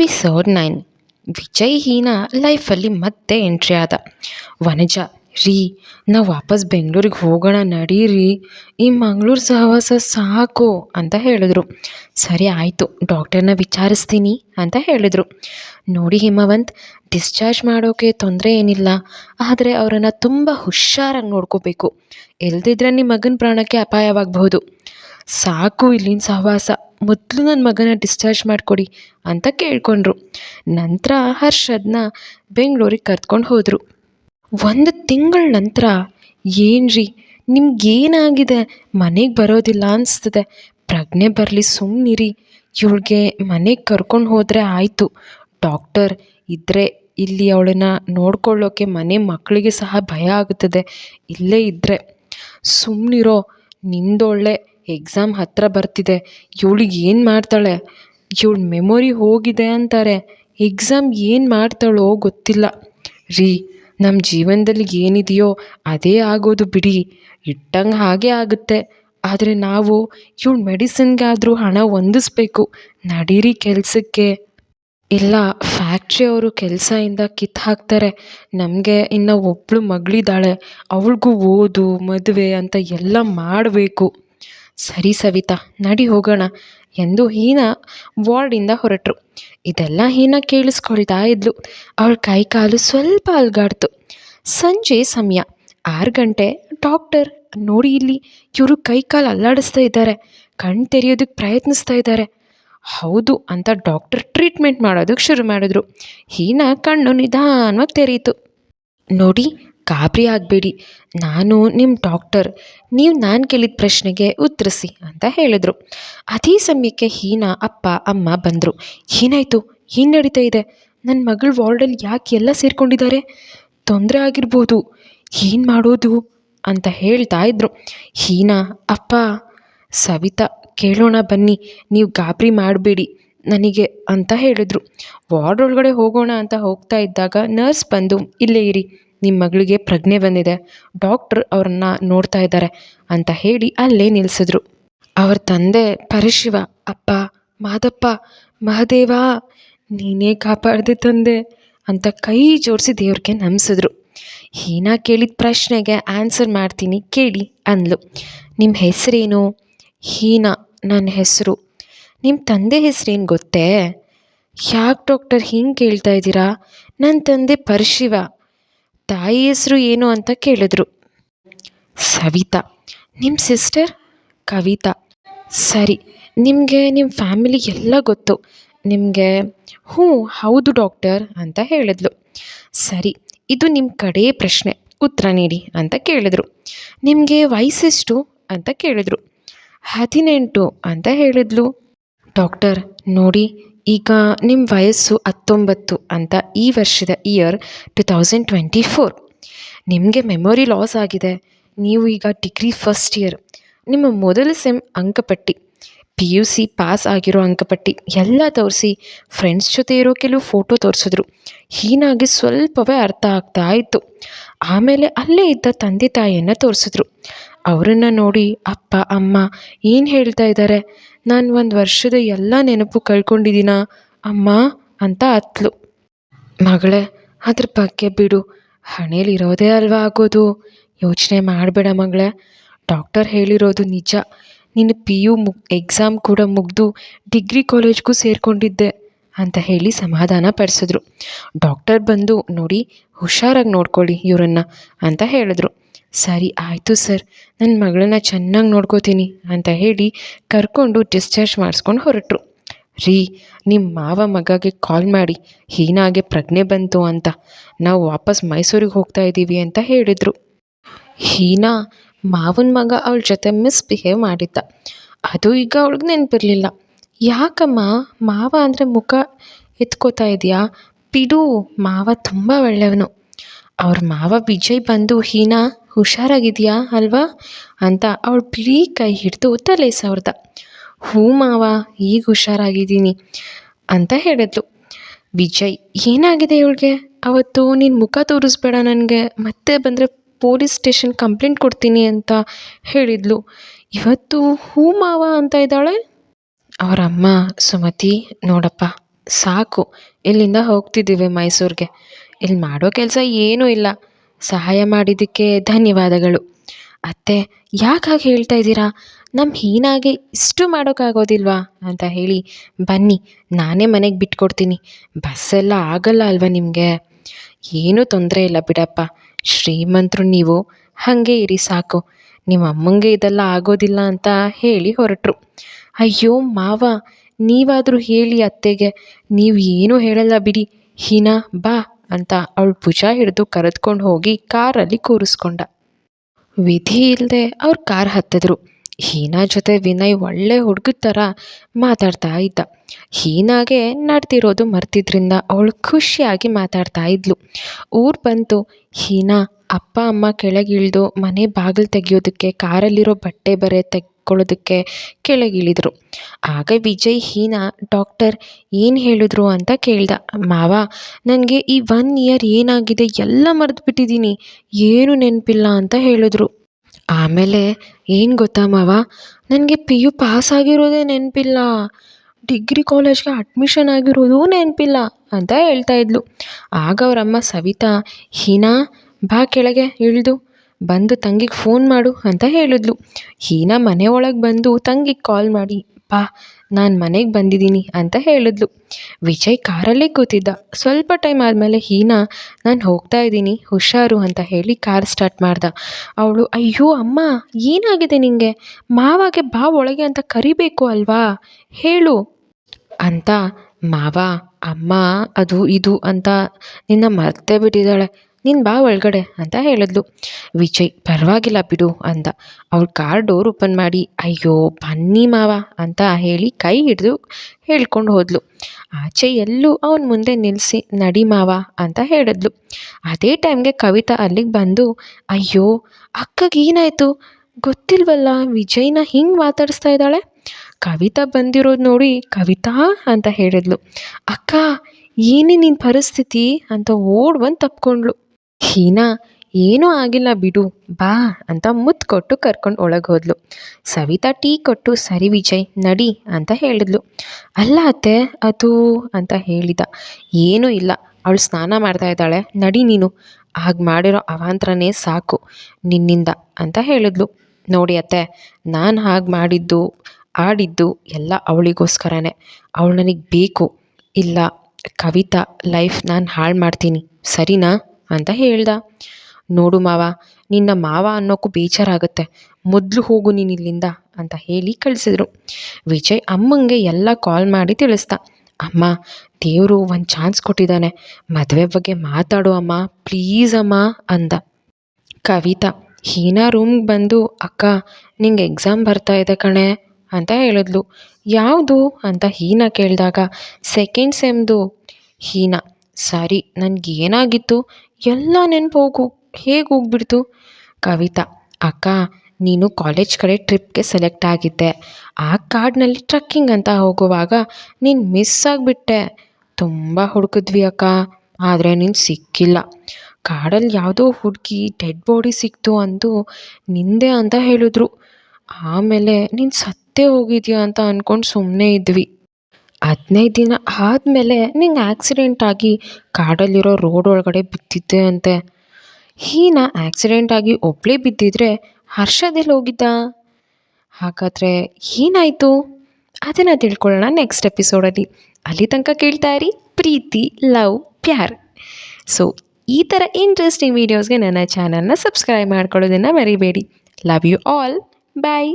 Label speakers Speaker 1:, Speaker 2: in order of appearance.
Speaker 1: Episode nine Vijay ಹೀನಾ ಲೈಫಲ್ಲಿ ಮತ್ತೆ entry ಆದ. ವನಜ, ರೀ, ನಾವು ವಾಪಸ್ ಬೆಂಗಳೂರಿಗೆ ಹೋಗೋಣ, ನಡೀರಿ. ಈ ಮಂಗಳೂರು ಸಹವಾಸ ಸಾಕು ಅಂತ ಹೇಳಿದ್ರು. ಸರಿ ಆಯಿತು ಡಾಕ್ಟರ್ನ ವಿಚಾರಿಸ್ತೀನಿ ಅಂತ ಹೇಳಿದ್ರು. ನೋಡಿ ಹಿಮವಂತ್ ಡಿಸ್ಚಾರ್ಜ್ ಮಾಡೋಕ್ಕೆ ತೊಂದರೆ ಏನಿಲ್ಲ. ಆದರೆ ಅವರನ್ನು ತುಂಬ ಹುಷಾರಾಗಿ ನೋಡ್ಕೋಬೇಕು. ಎಲ್ದಿದ್ರೆ ನಿಮ್ಮ ಮಗನ ಪ್ರಾಣಕ್ಕೆ ಅಪಾಯವಾಗಬಹುದು. ಸಾಕು ಇಲ್ಲಿನ ಸಹವಾಸ, ಮೊದಲು ನನ್ನ ಮಗನ ಡಿಸ್ಚಾರ್ಜ್ ಮಾಡಿಕೊಡಿ ಅಂತ ಕೇಳ್ಕೊಂಡ್ರು. ನಂತರ ಹರ್ಷದ್ನ ಬೆಂಗಳೂರಿಗೆ ಕರ್ಕೊಂಡು ಹೋದರು. ಒಂದು ತಿಂಗಳ ನಂತರ, ಏನ್ರಿ, ನಿಮ್ಗೇನಾಗಿದೆ? ಮನೆಗೆ ಬರೋದಿಲ್ಲ ಅನಿಸ್ತದೆ. ಪ್ರಜ್ಞೆ ಬರಲಿ ಸುಮ್ಮನಿರಿ ಇವಳಿಗೆ ಮನೆಗೆ ಕರ್ಕೊಂಡು ಹೋದರೆ ಆಯಿತು. ಡಾಕ್ಟರ್ ಇದ್ದರೆ ಇಲ್ಲಿ ಅವಳನ್ನು ನೋಡ್ಕೊಳ್ಳೋಕ್ಕೆ ಮನೆ ಮಕ್ಕಳಿಗೆ ಸಹ ಭಯ ಆಗುತ್ತದೆ ಇಲ್ಲೇ ಇದ್ದರೆ ಸುಮ್ಮನಿರೋ ನಿಂದೊಳ್ಳೆ ಎಕ್ಸಾಮ್ ಹತ್ತಿರ ಬರ್ತಿದೆ. ಇವಳಿಗೆ ಏನು ಮಾಡ್ತಾಳೆ? ಇವಳ ಮೆಮೊರಿ ಹೋಗಿದೆ ಅಂತಾರೆ. ಎಕ್ಸಾಮ್ ಏನು ಮಾಡ್ತಾಳೋ ಗೊತ್ತಿಲ್ಲ. ರೀ ನಮ್ಮ ಜೀವನದಲ್ಲಿ ಏನಿದೆಯೋ ಅದೇ ಆಗೋದು ಬಿಡಿ. ಇಟ್ಟಂಗೆ ಹಾಗೆ ಆಗುತ್ತೆ. ಆದರೆ ನಾವು ಇವಳು ಮೆಡಿಸಿನ್ಗಾದರೂ ಹಣ ಹೊಂದಿಸ್ಬೇಕು. ನಡೀರಿ ಕೆಲಸಕ್ಕೆ. ಇಲ್ಲ, ಫ್ಯಾಕ್ಟ್ರಿ ಅವರು ಕೆಲಸದಿಂದ ಕಿತ್ತು ಹಾಕ್ತಾರೆ. ನಮಗೆ ಇನ್ನು ಒಬ್ಬಳು ಮಗಳಿದ್ದಾಳೆ ಅವಳಿಗೂ ಓದು, ಮದುವೆ ಅಂತ ಎಲ್ಲ ಮಾಡಬೇಕು. ಸರಿ ಸವಿತಾ, ನಡಿ ಹೋಗೋಣ ಎಂದು ಹೀನಾ ವಾರ್ಡಿಂದ ಹೊರಟರು. ಇದೆಲ್ಲ ಹೀನಾ ಕೇಳಿಸ್ಕೊಳ್ತಾ ಇದ್ಲು. ಅವಳ ಕೈ ಕಾಲು ಸ್ವಲ್ಪ ಅಲ್ಗಾಡ್ತು. ಸಂಜೆ ಸಮಯ. ಆರು ಗಂಟೆ. ಡಾಕ್ಟರ್, ನೋಡಿ ಇಲ್ಲಿ, ಇವರು ಕೈ ಕಾಲು ಅಲ್ಲಾಡಿಸ್ತಾ ಇದ್ದಾರೆ. ಕಣ್ಣು ತೆರೆಯೋದಕ್ಕೆ ಪ್ರಯತ್ನಿಸ್ತಾ ಇದ್ದಾರೆ. ಹೌದು ಅಂತ ಡಾಕ್ಟರ್ ಟ್ರೀಟ್ಮೆಂಟ್ ಮಾಡೋದಕ್ಕೆ ಶುರು ಮಾಡಿದ್ರು. ಹೀನಾ ಕಣ್ಣು ನಿಧಾನವಾಗಿ ತೆರೆಯಿತು ನೋಡಿ ಗಾಬರಿ ಆಗಬೇಡಿ. ನಾನು ನಿಮ್ಮ ಡಾಕ್ಟರ್. ನೀವು ನಾನು ಕೇಳಿದ ಪ್ರಶ್ನೆಗೆ ಉತ್ತರಿಸಿ ಅಂತ ಹೇಳಿದರು. ಅದೇ ಸಮಯಕ್ಕೆ ಹೀನಾ ಅಪ್ಪ, ಅಮ್ಮ ಬಂದರು. ಏನಾಯಿತು? ಏನು ನಡೀತಾ ಇದೆ? ನನ್ನ ಮಗಳ ವಾರ್ಡಲ್ಲಿ ಯಾಕೆ ಎಲ್ಲ ಸೇರಿಕೊಂಡಿದ್ದಾರೆ? ತೊಂದರೆ ಆಗಿರ್ಬೋದು. ಏನು ಮಾಡೋದು? ಅಂತ ಹೇಳ್ತಾ ಇದ್ರು. ಹೀನಾ, ಅಪ್ಪ, ಸವಿತಾ, ಕೇಳೋಣ ಬನ್ನಿ. ನೀವು ಗಾಬರಿ ಮಾಡಬೇಡಿ ನನಗೆ ಅಂತ ಹೇಳಿದರು. ವಾರ್ಡ್ ಒಳಗಡೆ ಹೋಗೋಣ ಅಂತ ಹೋಗ್ತಾ ಇದ್ದಾಗ ನರ್ಸ್ ಬಂದು, ಇಲ್ಲೇ ಇರಿ. ನಿಮ್ಮ ಮಗಳಿಗೆ ಪ್ರಜ್ಞೆ ಬಂದಿದೆ. ಡಾಕ್ಟ್ರ್ ಅವ್ರನ್ನ ನೋಡ್ತಾ ಇದ್ದಾರೆ ಅಂತ ಹೇಳಿ ಅಲ್ಲೇ ನಿಲ್ಲಿಸಿದ್ರು ಅವ್ರ ತಂದೆ, ಪರಶಿವ, ಅಪ್ಪ, ಮಾದಪ್ಪ, ಮಹದೇವ, ನೀನೇ ಕಾಪಾಡಿದೆ ತಂದೆ ಅಂತ ಕೈ ಜೋಡಿಸಿ ದೇವ್ರಿಗೆ ನಮಿಸಿದ್ರು ಹೀನಾ ಕೇಳಿದ ಪ್ರಶ್ನೆಗೆ ಆನ್ಸರ್ ಮಾಡ್ತೀನಿ ಕೇಳಿ ಅಂದ್ಲು. ನಿಮ್ಮ ಹೆಸರೇನು? ಹೀನಾ ನನ್ನ ಹೆಸರು. ನಿಮ್ಮ ತಂದೆ ಹೆಸರೇನು ಗೊತ್ತೇ? ಯಾಕೆ ಡಾಕ್ಟರ್ ಹಿಂಗೆ ಕೇಳ್ತಾ ಇದ್ದೀರಾ? ನನ್ನ ತಂದೆ ಪರಶಿವ. ತಾಯಿ ಹೆಸರು ಏನು ಅಂತ ಕೇಳಿದ್ರು. ಸವಿತಾ ನಿಮ್ಮ ಸಿಸ್ಟರ್ ಕವಿತಾ. ಸರಿ, ನಿಮಗೆ ನಿಮ್ಮ ಫ್ಯಾಮಿಲಿ ಎಲ್ಲ ಗೊತ್ತು. ನಿಮಗೆ, ಹ್ಞೂ, ಹೌದು ಡಾಕ್ಟರ್ ಅಂತ ಹೇಳಿದ್ಲು. ಸರಿ, ಇದು ನಿಮ್ಮ ಕಡೆ ಪ್ರಶ್ನೆ, ಉತ್ತರ ನೀಡಿ ಅಂತ ಕೇಳಿದ್ರು. ನಿಮಗೆ ವಯಸ್ಸೆಷ್ಟು ಅಂತ ಕೇಳಿದ್ರು. ಹದಿನೆಂಟು ಅಂತ ಹೇಳಿದ್ಲು. ಡಾಕ್ಟರ್ ನೋಡಿ ಈಗ ನಿಮ್ಮ ವಯಸ್ಸು ಹತ್ತೊಂಬತ್ತು ಅಂತ ಈ ವರ್ಷದ year two thousand twenty four ನಿಮಗೆ ಮೆಮೊರಿ ಲಾಸ್ ಆಗಿದೆ. ನೀವು ಈಗ ಡಿಗ್ರಿ ಫಸ್ಟ್ ಇಯರ್ ನಿಮ್ಮ ಮೊದಲ ಸೆಮ್ ಅಂಕಪಟ್ಟಿ ಪಿ ಯು ಸಿ ಪಾಸ್ ಆಗಿರೋ ಅಂಕಪಟ್ಟಿ, ಎಲ್ಲ ತೋರಿಸಿ ಫ್ರೆಂಡ್ಸ್ ಜೊತೆ ಇರೋ ಕೆಲವು ಫೋಟೋ ತೋರಿಸಿದ್ರು. ಹೀನಾಗಿ ಸ್ವಲ್ಪವೇ ಅರ್ಥ ಆಗ್ತಾ ಇತ್ತು. ಆಮೇಲೆ ಅಲ್ಲೇ ಇದ್ದ ತಂದೆ ತಾಯಿಯನ್ನು ತೋರಿಸಿದ್ರು. ಅವರನ್ನು ನೋಡಿ ಅಪ್ಪ, ಅಮ್ಮ ಏನು ಹೇಳ್ತಾ ಇದ್ದಾರೆ ನಾನು ಒಂದು ವರ್ಷದ ಎಲ್ಲ ನೆನಪು ಕಳ್ಕೊಂಡಿದ್ದೀನ ಅಮ್ಮ ಅಂತ ಅತ್ಲು. ಮಗಳೇ, ಅದ್ರ ಬಗ್ಗೆ ಬಿಡು. ಹಣೇಲಿರೋದೇ ಅಲ್ವಾ ಆಗೋದು? ಯೋಚನೆ ಮಾಡಬೇಡ ಮಗಳೇ. ಡಾಕ್ಟರ್ ಹೇಳಿರೋದು ನಿಜ. ನೀನು ಪಿ ಯು ಮುಗ್, ಎಕ್ಸಾಮ್ ಕೂಡ ಮುಗಿದು ಡಿಗ್ರಿ ಕಾಲೇಜ್ಗೂ ಸೇರಿಕೊಂಡಿದ್ದೆ. ಅಂತ ಹೇಳಿ ಸಮಾಧಾನ ಪಡಿಸಿದ್ರು. ಡಾಕ್ಟರ್ ಬಂದು ನೋಡಿ, ಹುಷಾರಾಗಿ ನೋಡ್ಕೊಳ್ಳಿ ಇವರನ್ನು ಅಂತ ಹೇಳಿದ್ರು. ಸರಿ, ಆಯಿತು ಸರ್ ನನ್ನ ಮಗಳನ್ನ ಚೆನ್ನಾಗಿ ನೋಡ್ಕೋತೀನಿ ಅಂತ ಹೇಳಿ ಕರ್ಕೊಂಡು ಡಿಸ್ಚಾರ್ಜ್ ಮಾಡಿಸ್ಕೊಂಡು ಹೊರಟರು. ರೀ ನಿಮ್ಮ ಮಾವ ಮಗಗೆ ಕಾಲ್ ಮಾಡಿ, ಹೀನಾಗೆ ಪ್ರಜ್ಞೆ ಬಂತು ಅಂತ, ನಾವು ವಾಪಸ್ ಮೈಸೂರಿಗೆ ಹೋಗ್ತಾ ಇದ್ದೀವಿ ಅಂತ ಹೇಳಿದರು. ಹೀನಾ, ಮಾವನ ಮಗ ಅವಳ ಜೊತೆ ಮಿಸ್ಬಿಹೇವ್ ಮಾಡಿದ್ದ. ಅದು ಈಗ ಅವಳಿಗೆ ನೆನಪಿರಲಿಲ್ಲ. ಯಾಕಮ್ಮ? ಮಾವ ಅಂದರೆ ಮುಖ ಎತ್ಕೋತಾ ಇದೆಯಾ? ಬಿಡು, ಮಾವ ತುಂಬ ಒಳ್ಳೆಯವನು. ಅವ್ರ ಮಾವ ವಿಜಯ್ ಬಂದು ಹೀನಾ, ಹುಷಾರಾಗಿದೆಯಾ ಅಲ್ವಾ? ಅಂತ ಅವಳು ಬಿಳಿ ಕೈ ಹಿಡಿದು ತಲೆ ಸವರ್ದ. ಹೂ ಮಾವ, ಈಗ ಹುಷಾರಾಗಿದ್ದೀನಿ ಅಂತ ಹೇಳಿದ್ಲು. ವಿಜಯ್, ಏನಾಗಿದೆ ಇವಳಿಗೆ? ಅವತ್ತು ನೀನು ಮುಖ ತೋರಿಸ್ಬೇಡ ನನಗೆ, ಮತ್ತೆ ಬಂದರೆ ಪೊಲೀಸ್ ಸ್ಟೇಷನ್ ಕಂಪ್ಲೇಂಟ್ ಕೊಡ್ತೀನಿ ಅಂತ ಹೇಳಿದ್ಲು. ಇವತ್ತು ಹೂ ಮಾವ ಅಂತ ಇದ್ದಾಳೆ? ಅವರ ಅಮ್ಮ ಸುಮತಿ, ನೋಡಪ್ಪ, ಸಾಕು, ಇಲ್ಲಿಂದ ಹೋಗ್ತಿದ್ದೀವಿ ಮೈಸೂರಿಗೆ. ಇಲ್ಲಿ ಮಾಡೋ ಕೆಲಸ ಏನೂ ಇಲ್ಲ. ಸಹಾಯ ಮಾಡಿದ್ದಕ್ಕೆ ಧನ್ಯವಾದಗಳು. ಅತ್ತೆ ಯಾಕೆ ಹಾಗೆ ಹೇಳ್ತಾ ಇದ್ದೀರಾ? ನಮ್ಮ ಹೀನಾಗೆ ಇಷ್ಟು ಮಾಡೋಕ್ಕಾಗೋದಿಲ್ವಾ? ಅಂತ ಹೇಳಿ, ಬನ್ನಿ, ನಾನೇ ಮನೆಗೆ ಬಿಟ್ಕೊಡ್ತೀನಿ. ಬಸ್ಸೆಲ್ಲ ಆಗಲ್ಲ ಅಲ್ವಾ ನಿಮಗೆ? ಏನೂ ತೊಂದರೆ ಇಲ್ಲ ಬಿಡಪ್ಪ. ಶ್ರೀಮಂತರು ನೀವು, ಹಾಗೆ ಇರಿ ಸಾಕು. ನಿಮ್ಮ ಅಮ್ಮಂಗೆ ಇದೆಲ್ಲ ಆಗೋದಿಲ್ಲ ಅಂತ ಹೇಳಿ ಹೊರಟರು. ಅಯ್ಯೋ ಮಾವ, ನೀವಾದರೂ ಹೇಳಿ ಅತ್ತೆಗೆ. ನೀವು ಏನೂ ಹೇಳಲ್ಲ ಬಿಡಿ, ಹೀನಾ, ಬಾ ಅಂತ ಅವಳು ಭುಜ ಹಿಡಿದು ಕರೆದುಕೊಂಡು ಹೋಗಿ ಕಾರಲ್ಲಿ ಕೂರಿಸ್ಕೊಂಡ. ವಿಧಿ ಇಲ್ಲದೆ ಅವ್ರು ಕಾರ್ ಹತ್ತಿದ್ರು. ಹೀನಾ ಜೊತೆ ವಿನಯ್ ಒಳ್ಳೆ ಹುಡುಗದ ಥರ ಮಾತಾಡ್ತಾ ಇದ್ದ. ಹೀನಾಗೆ ನಡ್ತಿರೋದು ಮರ್ತಿದ್ರಿಂದ ಅವಳು ಖುಷಿಯಾಗಿ ಮಾತಾಡ್ತಾ ಇದ್ಲು. ಊರು ಬಂತು. ಹೀನಾ, ಅಪ್ಪ, ಅಮ್ಮ ಕೆಳಗಿಳಿದು ಮನೆ ಬಾಗಿಲು ತೆಗೆಯೋದಕ್ಕೆ ಕಾರಲ್ಲಿರೋ ಬಟ್ಟೆ ಬರೆ ತೆಕ್ಕೊಳ್ಳೋದಕ್ಕೆ ಕೆಳಗಿಳಿದ್ರು. ಆಗ ವಿಜಯ್, ಹೀನಾ, ಡಾಕ್ಟರ್ ಏನು ಹೇಳಿದ್ರು ಅಂತ ಕೇಳ್ದ, ಮಾವ, ನನಗೆ ಈ ಒನ್ ಇಯರ್ ಏನಾಗಿದೆ ಎಲ್ಲ ಮರೆತುಬಿಟ್ಟಿದ್ದೀನಿ ಏನು ನೆನಪಿಲ್ಲ ಅಂತ ಹೇಳಿದ್ರು. ಆಮೇಲೆ ಏನು ಗೊತ್ತಾ ಮಾವ, ನನಗೆ ಪಿ ಯು ಪಾಸ್ ಆಗಿರೋದೇ ನೆನಪಿಲ್ಲ. ಡಿಗ್ರಿ ಕಾಲೇಜ್ಗೆ ಅಡ್ಮಿಷನ್ ಆಗಿರೋದು ನೆನಪಿಲ್ಲ ಅಂತ ಹೇಳ್ತಾ ಇದ್ಲು. ಆಗ ಅವರಮ್ಮ ಸವಿತಾ, ಹೀನಾ, ಬಾ ಕೆಳಗೆ ಇಳಿದು ಬಂದು ತಂಗಿಗೆ ಫೋನ್ ಮಾಡು ಅಂತ ಹೇಳಿದ್ಲು. ಹೀನಾ ಮನೆ ಒಳಗೆ ಬಂದು ತಂಗಿಗೆ ಕಾಲ್ ಮಾಡಿ, ಬಾ, ನಾನು ಮನೆಗೆ ಬಂದಿದ್ದೀನಿ ಅಂತ ಹೇಳಿದ್ಲು. ವಿಜಯ್ ಕಾರಲ್ಲೇ ಕೂತಿದ್ದ. ಸ್ವಲ್ಪ ಟೈಮ್ ಆದಮೇಲೆ ಹೀನಾ, ನಾನು ಹೋಗ್ತಾ ಇದ್ದೀನಿ, ಹುಷಾರು ಅಂತ ಹೇಳಿ ಕಾರ್ ಸ್ಟಾರ್ಟ್ ಮಾಡ್ದ. ಅವಳು, ಅಯ್ಯೋ ಅಮ್ಮ, ಏನಾಗಿದೆ ನಿನಗೆ ಮಾವಾಗೆ ಬಾ ಒಳಗೆ ಅಂತ ಕರಿಬೇಕು ಅಲ್ವಾ? ಹೇಳು ಅಂತ, ಮಾವ, ಅಮ್ಮ, ಅದು ಇದು ಅಂತ ನಿನ್ನ ಮರ್ತೇ ಬಿಟ್ಟಿದ್ದಾಳೆ. ನೀನು ಬಾ ಒಳಗಡೆ ಅಂತ ಹೇಳಿದ್ಲು. ವಿಜಯ್, ಪರವಾಗಿಲ್ಲ ಬಿಡು ಅಂದ. ಅವಳು ಕಾರ್ ಡೋರ್ ಓಪನ್ ಮಾಡಿ, ಅಯ್ಯೋ, ಬನ್ನಿ ಮಾವ ಅಂತ ಹೇಳಿ ಕೈ ಹಿಡಿದು ಹೇಳ್ಕೊಂಡು ಹೋದ್ಲು. ಆಚೆ ಎಲ್ಲೂ ಅವನ ಮುಂದೆ ನಿಲ್ಲಿಸಿ ನಡಿ ಮಾವ ಅಂತ ಹೇಳಿದ್ಲು. ಅದೇ ಟೈಮ್ಗೆ ಕವಿತಾ ಅಲ್ಲಿಗೆ ಬಂದು, ಅಯ್ಯೋ, ಅಕ್ಕಗೆ ಏನಾಯಿತು? ಗೊತ್ತಿಲ್ವಲ್ಲ, ವಿಜಯ್ನ ಹಿಂಗೆ ಮಾತಾಡಿಸ್ತಾ ಇದ್ದಾಳೆ? ಕವಿತಾ ಬಂದಿರೋದು ನೋಡಿ ಕವಿತಾ ಅಂತ ಹೇಳಿದ್ಲು. ಅಕ್ಕ, ಏನೇ ನಿನ್ನ ಪರಿಸ್ಥಿತಿ? ಅಂತ ಓಡ್ ಬಂದು ತಪ್ಕೊಂಡ್ಳು. ಹೀನಾ, ಏನೂ ಆಗಿಲ್ಲ ಬಿಡು, ಬಾ ಅಂತ ಮುತ್ತು ಕೊಟ್ಟು ಕರ್ಕೊಂಡು ಒಳಗೆ ಹೋದ್ಲು. ಸವಿತಾ ಟೀ ಕೊಟ್ಟು, ಸರಿ ವಿಜಯ್, ನಡಿ ಅಂತ ಹೇಳಿದ್ಲು. ಅಲ್ಲ ಅತ್ತೆ, ಅದು ಅಂತ ಹೇಳಿದ. ಏನೂ ಇಲ್ಲ, ಅವಳು ಸ್ನಾನ ಮಾಡ್ತಾ ಇದ್ದಾಳೆ, ನಡಿ ನೀನು. ಹಾಗೆ ಮಾಡಿರೋ ಅವಾಂತರನೇ ಸಾಕು, ನಿನ್ನಿಂದ ಅಂತ ಹೇಳಿದ್ಲು. ನೋಡಿ ಅತ್ತೆ, ನಾನು ಹಾಗೆ ಮಾಡಿದ್ದು, ಆಡಿದ್ದು ಎಲ್ಲ ಅವಳಿಗೋಸ್ಕರನೇ. ಅವಳು ನನಗೆ ಬೇಕು. ಇಲ್ಲ, ಕವಿತಾ, ಲೈಫ್ ನಾನು ಹಾಳು ಮಾಡ್ತೀನಿ. ಸರಿನಾ? ಅಂತ ಹೇಳ್ದ. ನೋಡು ಮಾವ, ನಿನ್ನ ಮಾವ ಅನ್ನೋಕ್ಕೂ ಬೇಜಾರಾಗುತ್ತೆ. ಮೊದಲು ಹೋಗು ನೀನು ಇಲ್ಲಿಂದ ಅಂತ ಹೇಳಿ ಕಳಿಸಿದ್ರು. ವಿಜಯ್ ಅಮ್ಮಂಗೆ ಎಲ್ಲ ಕಾಲ್ ಮಾಡಿ ತಿಳಿಸ್ದ. ಅಮ್ಮ, ದೇವರು ಒಂದು ಚಾನ್ಸ್ ಕೊಟ್ಟಿದ್ದಾನೆ ಮದುವೆ ಬಗ್ಗೆ ಮಾತಾಡು ಅಮ್ಮ ಪ್ಲೀಸ್ ಅಮ್ಮ ಅಂದ. ಕವಿತಾ, ಹೀನಾ ರೂಮ್ಗೆ ಬಂದು, ಅಕ್ಕ, ನಿಂಗೆ ಎಕ್ಸಾಮ್ ಬರ್ತಾ ಇದೆ ಕಣೆ ಅಂತ ಹೇಳಿದ್ಲು. ಯಾವುದು? ಅಂತ ಹೀನಾ ಕೇಳಿದಾಗ ಸೆಕೆಂಡ್ ಸೆಮ್ದು ಹೀನಾ, ಸರಿ ನನಗೇನಾಗಿತ್ತು ಎಲ್ಲ ನೆನಪು ಹೋಗು ಹೇಗೆ ಹೋಗ್ಬಿಡ್ತು ಕವಿತಾ, ಅಕ್ಕ, ನೀನು ಕಾಲೇಜ್ ಕಡೆ ಟ್ರಿಪ್ಗೆ ಸೆಲೆಕ್ಟ್ ಆಗಿದ್ದೆ. ಆ ಕಾಡಿನಲ್ಲಿ ಟ್ರಕ್ಕಿಂಗ್ ಅಂತ ಹೋಗುವಾಗ ನೀನು ಮಿಸ್ ಆಗಿಬಿಟ್ಟೆ. ತುಂಬ ಹುಡುಕಿದ್ವಿ ಅಕ್ಕ, ಆದರೆ ನೀನು ಸಿಕ್ಕಿಲ್ಲ. ಕಾಡಲ್ಲಿ ಯಾವುದೋ ಹುಡುಗಿ ಡೆಡ್ ಬಾಡಿ ಸಿಕ್ತು ಅಂದು ನಿಂದೆ ಅಂತ ಹೇಳಿದ್ರು. ಆಮೇಲೆ ನೀನು ಸತ್ತೇ ಹೋಗಿದ್ಯಾ ಅಂತ ಅಂದ್ಕೊಂಡು ಸುಮ್ಮನೆ ಇದ್ವಿ. ಹದಿನೈದು ದಿನ ಆದಮೇಲೆ ನಿಂಗೆ ಆಕ್ಸಿಡೆಂಟ್ ಆಗಿ ಕಾಡಲ್ಲಿರೋ ರೋಡ್ ಒಳಗಡೆ ಬಿದ್ದಿದ್ದೆ ಅಂತೆ. ಹೀನ ಆಕ್ಸಿಡೆಂಟ್ ಆಗಿ ಒಬ್ಬಳೇ ಬಿದ್ದಿದ್ರೆ ಹರ್ಷದಲ್ಲಿ ಹೋಗಿದ್ದ? ಹಾಗಾದರೆ ಏನಾಯಿತು? ಅದನ್ನು ತಿಳ್ಕೊಳ್ಳೋಣ ನೆಕ್ಸ್ಟ್ ಎಪಿಸೋಡಲ್ಲಿ ಅಲ್ಲಿ. ತನಕ ಕೇಳ್ತಾ ಇರಿ. ಪ್ರೀತಿ, ಲವ್, ಪ್ಯಾರ್. ಸೊ ಈ ಥರ ಇಂಟ್ರೆಸ್ಟಿಂಗ್ ವೀಡಿಯೋಸ್ಗೆ ನನ್ನ ಚಾನಲ್ನ ಸಬ್ಸ್ಕ್ರೈಬ್ ಮಾಡ್ಕೊಳ್ಳೋದನ್ನು ಮರಿಬೇಡಿ. Love you all bye